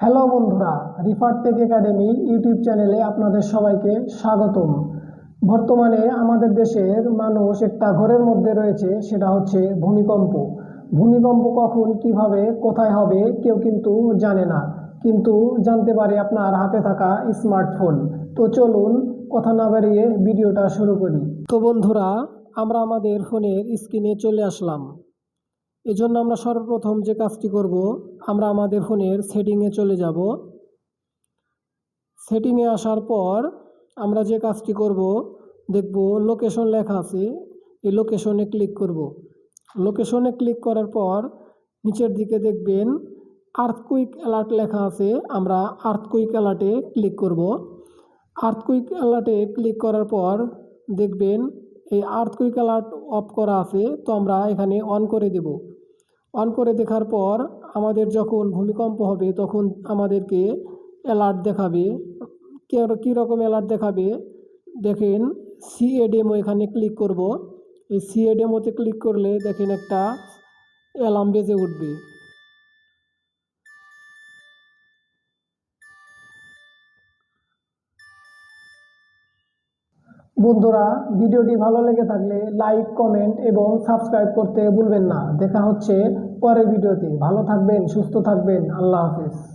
Hello বন্ধুরা, রিফার take academy YouTube চ্যানেলে আপনাদের সবাইকে স্বাগতম। বর্তমানে আমাদের দেশের মানুষ একটা ঘরের মধ্যে রয়েছে, সেটা হচ্ছে ভূমিকম্প। ভূমিকম্প কখন, কীভাবে, কোথায় হবে, কেউ কিন্তু জানে না। কিন্তু জানতে পারে আপনার হাতে থাকা স্মার্টফোন। তো চলুন, কথা না বাড়িয়ে ভিডিওটা শুরু করি। তো বন্ধুরা, আমরা আমাদের ফোনের স্ক্রিনে চলে আসলাম। এজন্য আমরা সর্বপ্রথম যে কাজটি করব, আমরা আমাদের ফোনের সেটিংয়ে চলে যাব। সেটিংয়ে আসার পর আমরা যে কাজটি করব, দেখব লোকেশন লেখা আছে, এই লোকেশনে ক্লিক করব। লোকেশনে ক্লিক করার পর নিচের দিকে দেখবেন আর্থকুইক অ্যালার্ট লেখা আছে, আমরা আর্থকুইক অ্যালার্টে ক্লিক করব। আর্থকুইক অ্যালার্টে ক্লিক করার পর দেখবেন এই আর্থকুইক অ্যালার্ট অফ করা আছে, তো আমরা এখানে অন করে দেব। অন করে দেখার পর আমাদের যখন ভূমিকম্প হবে, তখন আমাদেরকে অ্যালার্ট দেখাবে। কী রকম অ্যালার্ট দেখাবে? দেখেন সিএ এখানে ক্লিক করব। এই সিএ ডেমোতে ক্লিক করলে দেখেন একটা অ্যালার্ম বেজে উঠবে। বন্ধুরা, ভিডিওটি ভালো লেগে থাকলে লাইক, কমেন্ট এবং সাবস্ক্রাইব করতে ভুলবেন না। দেখা হচ্ছে পরের ভিডিওতে। ভালো থাকবেন, সুস্থ থাকবেন। আল্লাহ হাফেজ।